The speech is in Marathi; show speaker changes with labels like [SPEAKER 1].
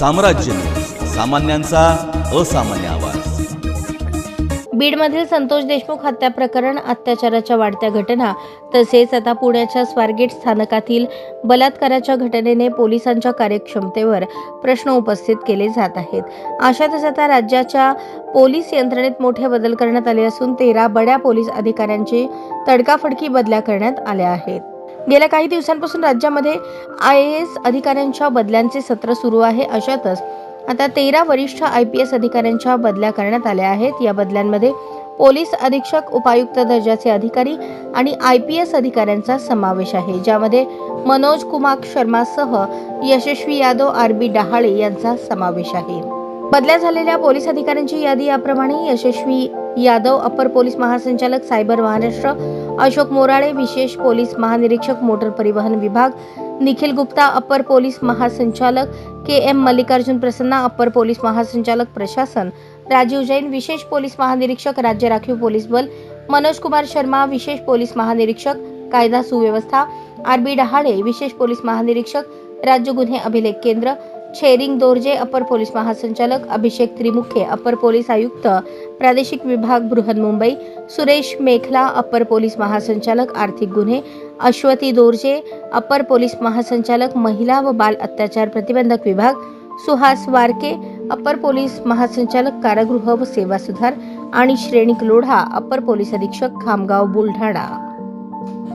[SPEAKER 1] साम्राज्य. सामान्यांचा असामान्य आवाज.
[SPEAKER 2] बीडमधील संतोष देशमुख हत्या प्रकरण अत्याचाराच्या वाढत्या घटना तसेच आता पुण्याच्या स्वारगेट स्थानकातील बलात्काराच्या घटनेने पोलिसांच्या कार्यक्षमतेवर प्रश्न उपस्थित केले जात आहेत. अशातच आता राज्याच्या पोलीस यंत्रणेत मोठे बदल करण्यात आले असून तेरा बड्या पोलीस अधिकाऱ्यांची तडकाफडकी बदल्या करण्यात आल्या आहेत. गेल्या काही दिवसांपासून राज्यामध्ये आय ए एस अधिकाऱ्यांच्या बदल्यांचे सत्र सुरू आहे अशातच आता तेरा वरिष्ठ आय पी एस अधिकाऱ्यांच्या बदल्या करण्यात आल्या आहेत. या बदल्यांमध्ये पोलीस अधीक्षक उपायुक्त दर्जाचे अधिकारी आणि आय पी एस अधिकाऱ्यांचा समावेश आहे. ज्यामध्ये मनोज कुमार शर्मासह यशस्वी यादव आर बी डहाळे यांचा समावेश आहे. बदल्या झालेल्या पोलीस अधिकाऱ्यांची यादी याप्रमाणे यशस्वी यादव अपर पोलीस महासंचालक सायबर महाराष्ट्र अशोक मोराळे विशेष पोलीस महानिरीक्षक मोटर परिवहन विभाग निखिल गुप्ता अपर पोलीस महासंचालक के एम मल्लिकार्जुन प्रसन्ना अपर पोलीस महासंचालक प्रशासन राजीव जैन विशेष पोलीस महानिरीक्षक राज्य राखीव पोलीस बल मनोज कुमार शर्मा विशेष पोलीस महानिरीक्षक कायदा सुव्यवस्था आर बी डहाळे विशेष पोलीस महानिरीक्षक राज्य गुन्हे अभिलेख केंद्र छेरिंग दोरजे अपर पोलीस महासंचालक अभिषेक त्रिमुखे अपर पोलीस आयुक्त प्रादेशिक विभाग बृहन्मुंबई सुरेश मेखला अपर पोलीस महासंचालक आर्थिक गुन्हे अश्वती दोरजे अपर पोलीस महासंचालक महिला व बाल अत्याचार प्रतिबंधक विभाग सुहास वारके अपर पोलीस महासंचालक कारागृह व सेवा सुधार आणि श्रेणिक लोढा अपर पोलीस अधीक्षक खामगाव बुलढाणा.